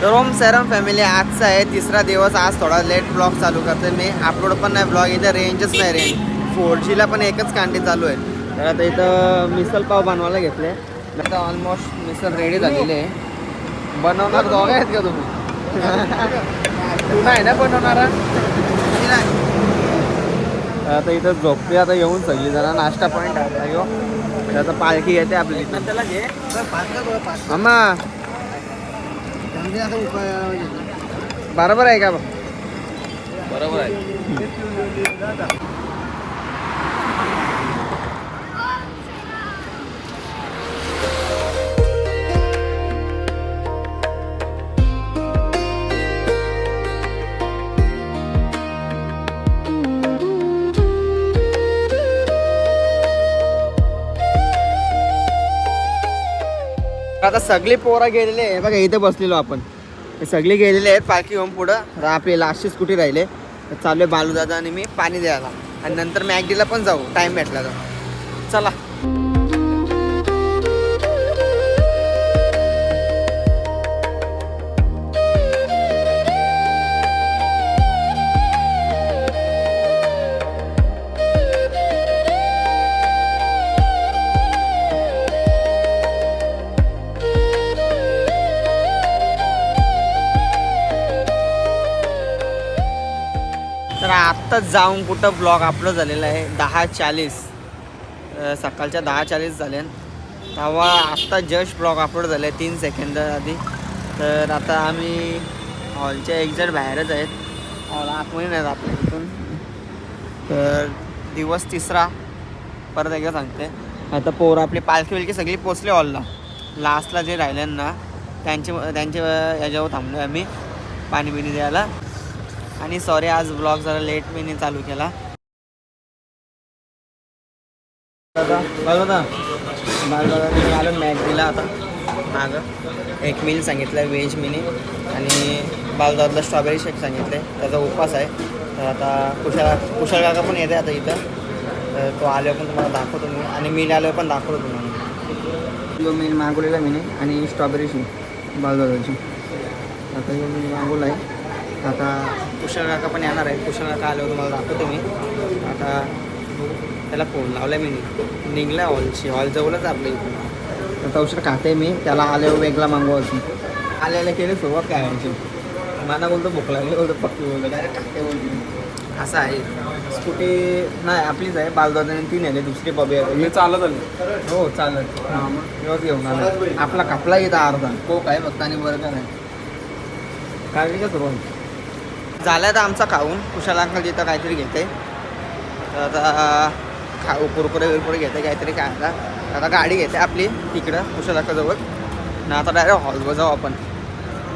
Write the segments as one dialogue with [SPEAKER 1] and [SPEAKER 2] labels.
[SPEAKER 1] तर ओम सॅरम फॅमिली आजचा आहे तिसरा दिवस. आज थोडा लेट ब्लॉग चालू करते मी. अपलोड पण नाही ब्लॉग इथं रेंजच नाही रेंज फोर जीला पण एकच कांडी चालू आहे. तर आता इथं मिसल पाव बनवायला घेतले. आता ऑलमोस्ट मिसल रेडी झालेली आहे. बनवणार दोघं आहेत का तुम्ही? तू नाही ना बनवणारा? आता इथं झोपते आता येऊन सगळी जरा नाश्ता पॉईंट आता यो तर आता पालखी येते आपली.
[SPEAKER 2] त्याला घे.
[SPEAKER 1] मामा बरोबर आहे का? बघ
[SPEAKER 2] बरोबर आहे.
[SPEAKER 1] आता सगळे पोरं गेलेले आहे. बघा इथे बसलेलो आपण. हे सगळे गेलेले आहेत पार्किंग होऊन पुढं. आता आपली लास्टची स्कूटी राहिले? तर चालू आहे बालूदादा आणि मी पाणी द्यायला. आणि नंतर मॅगडीला पण जाऊ. टाईम भेटला तर. चला. आत्ताच जाऊन कुठं ब्लॉग अपलोड झालेला आहे. दहा चाळीस सकाळच्या दहा चाळीस झाले. तेव्हा आत्ता जस्ट ब्लॉग अपलोड झाले तीन सेकंद आधी. तर आता आम्ही हॉलच्या एक्झॅक्ट बाहेरच आहेत. हॉल आतमध्ये नाहीत आपल्या इथून. तर दिवस तिसरा. परत एकदा सांगते. आता पोरं आपली पालखी बिलकी सगळी पोचली हॉलला लास्टला जे राहिले ना त्यांचे त्यांचे याच्यावर थांबलो आम्ही. पाणी बिणी द्यायला. आणि सॉरी आज ब्लॉग जरा लेट मी चालू केला. दादा मी आलो मॅग दिला आता. मागं. एक मिल सांगितलं आहे व्हेज मिनी आणि बालदादला स्ट्रॉबेरी शेक सांगितलं आहे त्याचा उपास आहे. तर आता कुशाळ कुशल काका पण येते आता इथं. तर तो आल्यावर पण तुम्हाला दाखवतो मी. आणि मिल आल्यावर पण दाखवतो तुम्हाला. जो मिल मागवलेला मिनी आणि स्ट्रॉबेरी शेक बालदादाची. आता यो मिल मागवला आहे आता कुशल काका पण येणार आहे कुशल काका आल्यावर तुम्हाला दाखवतो मी. आता त्याला फोन लावला मी. निघला हॉलची हॉल जवळच आपल्या इथून आता औषध खाते मी. त्याला आल्यावर वेगळा मागवायची आल्याला केली सुरुवात काय व्हायची मला बोलतो भूक लागली बोलतो पक्की बोलतो डायरेक्ट खाते बोलतो. असं आहे. स्कूटी नाही आपलीच आहे. बालदादाने तीन आहे दुसरी बबी आहे.
[SPEAKER 2] मी चालत आलो.
[SPEAKER 1] हो चालत. हां मग घेऊन आला. आपला कापला येतं अर्धा. कोक आहे फक्त आणि बर्गर आहे काढली का सुरुवात झालं तर आमचा खाऊन. कुशाल अंकल जिथं काहीतरी घेते. तर आता खाऊ कुरकुरे विरकुरे घेते काहीतरी काय आता गाडी घेते आपली तिकडं कुशाल जवळ. ना आता डायरेक्ट हॉलवर जाऊ आपण.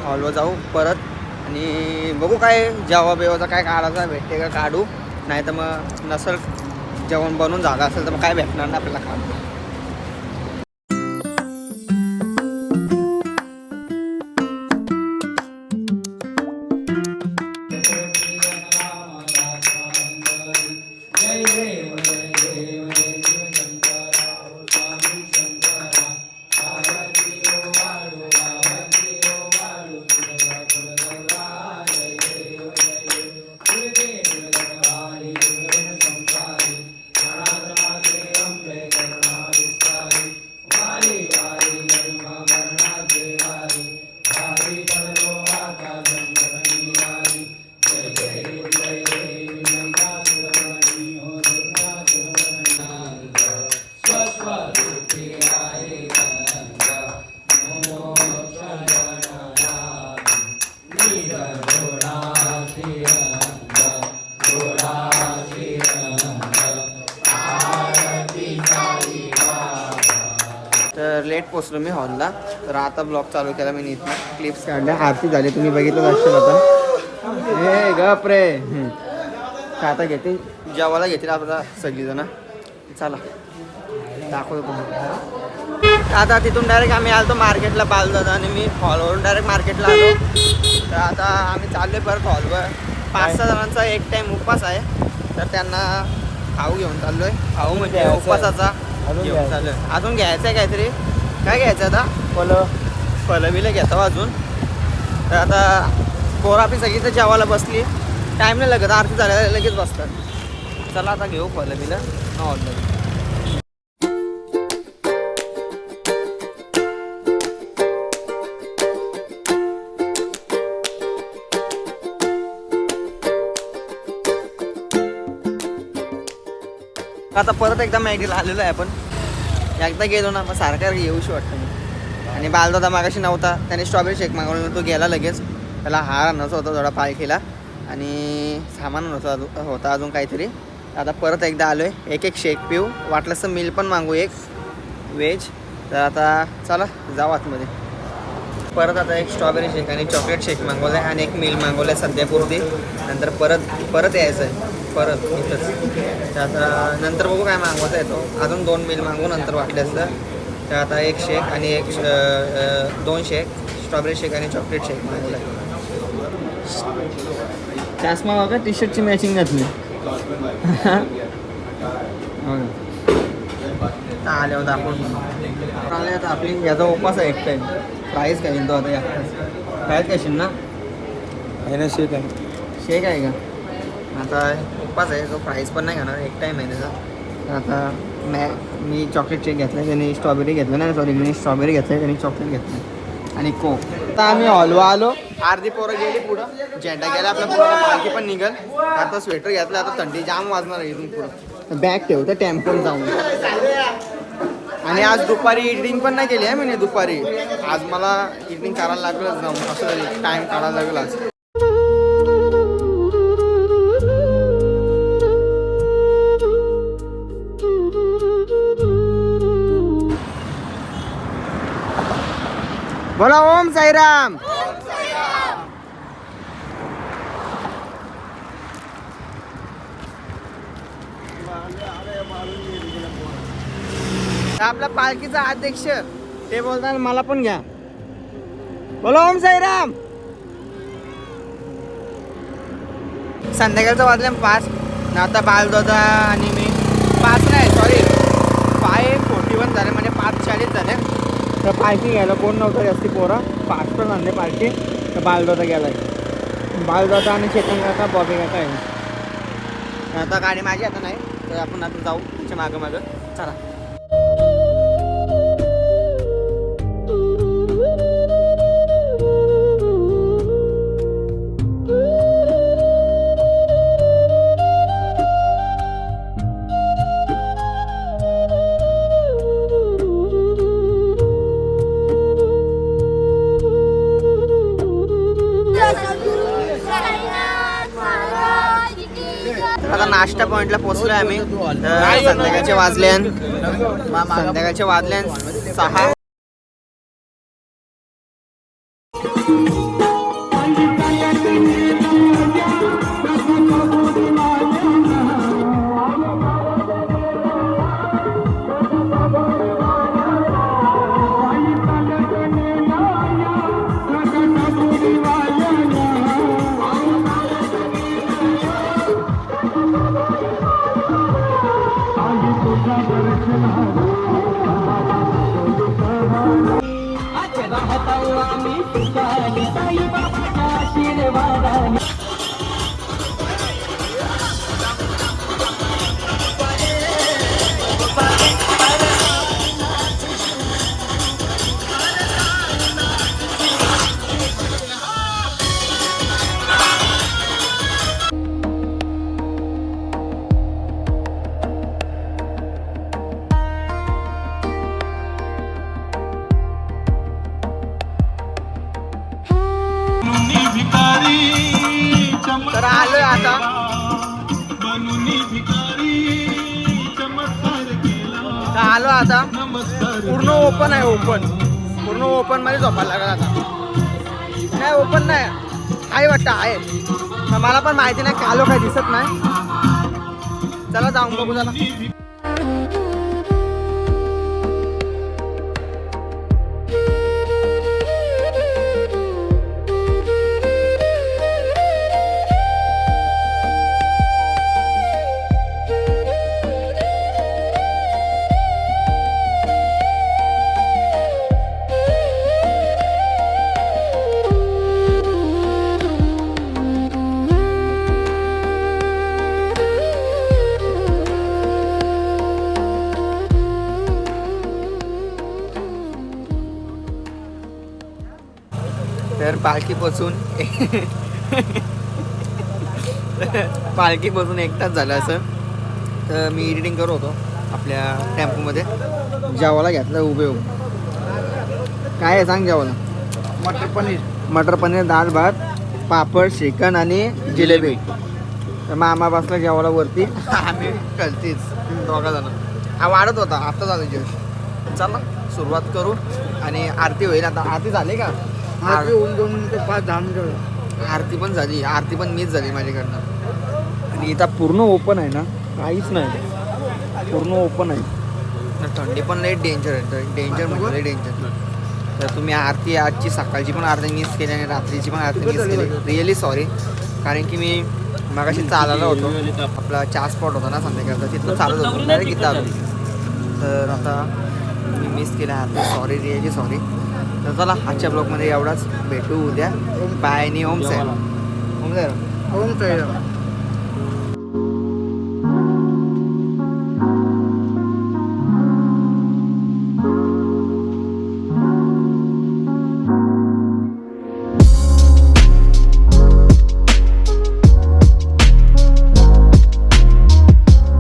[SPEAKER 1] हॉलवर जाऊ परत. आणि बघू काय जेव्हा बेवाचा काय काढायचा भेटते का काढू. नाही तर मग नसल जेवण बनवून झालं असेल तर मग काय भेटणार ना आपल्याला काढू पोचलो मी हॉलला. तर आता ब्लॉग चालू केला मी इथनं क्लिप्स काढल्या. आरती झाली. तुम्ही बघितलं असेल आता. हे गप रे. आता घेते? जेवायला घेतील आपला सगळीजण. चला. दाखवतो तुम्हाला. आता तिथून डायरेक्ट आम्ही आलो मार्केटला बालदादा आणि मी हॉलवरून डायरेक्ट मार्केटला आलो. तर आता आम्ही चाललो आहे परत हॉलवर. पाच सहा जणांचा एक टाईम उपवास आहे. तर त्यांना खाऊ घेऊन चाललो आहे खाऊ म्हणजे. उपवासाचा घेऊन. चाललो आहे अजून घ्यायचं आहे काहीतरी. काय घ्यायचं आता?
[SPEAKER 2] फलं
[SPEAKER 1] फलं बिलं घेतो अजून. तर आता पोरं आपली सगळी तर जेवायला बसली. टाईम नाही लागत आरती झाल्या लगेच बसतात. चला आता घेऊ फलं बिलं ऑनलाईन आता परत एकदा मॅगीला आलेलो आहे आपण. एकदा गेलो ना मग सारखं येऊशी वाटतं मी आणि बालदादा मागाशी नव्हता त्याने स्ट्रॉबेरी शेक मागवला तो गेला लगेच. त्याला हार आणायचा होता थोडा पालखीला. आणि सामान होता होता अजून काहीतरी. आता परत एकदा आलो आहे एक एक शेक पिऊ. वाटलंस मिल पण मागू एक. व्हेज तर आता चला जाऊ आतमध्ये. परत आता एक स्ट्रॉबेरी शेक आणि चॉकलेट शेक मागवला आहे आणि एक मिल मागवलं आहे सध्यापुरती नंतर परत परत यायचं आहे परत इथंच. तर आता नंतर बघू काय मागवता येतो. अजून दोन मिल मागवू नंतर वाटले असतं. तर आता एक शेक आणि एक दोन शेक स्ट्रॉबेरी शेक आणि चॉकलेट शेक मागवलं चष्मा बघा टी शर्टची मॅचिंग घातली. आले होता आपण. आले आता आपली. याचा उपास आहे एक टाईम प्राईस काय तो आता या? प्राईस
[SPEAKER 2] आहे ना? शेक आहे.
[SPEAKER 1] शेक आहे का? आता उपास आहे तो प्राईस पण नाही घेणार एक टाईम आहे त्याचा. आता मॅ मी चॉकलेट चेक घेतला त्याने स्ट्रॉबेरी घेतलं नाही सॉरी मी स्ट्रॉबेरी घेतलं त्यांनी चॉकलेट घेतलं आणि कोक आता आम्ही हॉलवा आलो अर्धी पोरं गेली पुढं. झेंडा गेला आपल्या पुढं पालखी पण निघल. आता स्वेटर घेतलं आता थंडी जाम वाजणार आहे इथून पुढं. बॅग ठेवतं टेम्पोन जाऊन. आणि आज दुपारी इडिंग पण नाही केली आहे मी दुपारी. आज मला इडिंग करायला लागलंच जाऊन असं टाईम काढायला लागेल बोला ओम साईराम. आपला पालखीचा अध्यक्ष ते बोलतात मला पण घ्या. बोला ओम साईराम. संध्याकाळचं वाजल्या पाच न आता बालदादा आणि मी पाच नाही सॉरी फाय फोर्टी वन झाले म्हणजे पाच चाळीस झाले तर पार्टी घ्यायला कोण नव्हतं जास्ती पोरं? पाच पण आणले पालखी. तर बालदादा गेलाय. बालदादा आणि चेतन काका बॉबी काका आहे. आता गाडी माझी आता नाही तर आपण आता जाऊ तुमच्या मागं मागं. चला. नाश्ता पॉईंटला पोहोचलोय आम्ही. तर संध्याकाळचे वाजल्यान संध्याकाळचे वाजल्यान सहा. तर आलो आता. पूर्ण ओपन आहे ओपन पूर्ण ओपनमध्ये झोपायला लागला आता. नाही ओपन नाही. आहे वाटतं आहे. मला पण माहिती नाही कालो काय दिसत नाही. चला जाऊन बघू चला तर पालखीपासून पालखीपासून एक तास झालं असं. तर मी एडिटिंग करत होतो आपल्या टेम्पोमध्ये जेवायला घेतलं उभे उभे. काय आहे सांग जेवायला?
[SPEAKER 2] मटर पनीर.
[SPEAKER 1] मटर पनीर डाळ भात पापड श्रीखंड आणि जिलेबी. तर मामा बसला जेवायला वरती. आम्ही कळतीच दोघा जण हा वाढत होता. आता झालं जेवण. चला सुरुवात करू आणि आरती होईल. आता आरती झाली का? आर-
[SPEAKER 2] होऊन दोन मिनिटं पाच दहा मिनिटं
[SPEAKER 1] आरती पण झाली. आरती पण मीच झाली माझ्याकडनं. आणि इथं पूर्ण ओपन आहे ना? काहीच नाही. पूर्ण ओपन आहे. थंडी पण लई डेंजर आहे. डेंजर म्हणजे लई डेंजर तर तुम्ही आरती आजची सकाळची पण आरती मिस केली आणि रात्रीची पण आरती मिस केली. रिअली सॉरी कारण की मी मगाशी चालायला होतो. आपला चहा स्पॉट होता ना संध्याकाळचा. तिथं चालत होतो. डायरेक्ट इथं आलो. तर आता मी मिस केलं. आरती सॉरी रिअली सॉरी तर चला आजच्या ब्लॉगमध्ये एवढाच. भेटू उद्या. बाय आणि ओम साहेब ओम साहेब
[SPEAKER 2] होऊन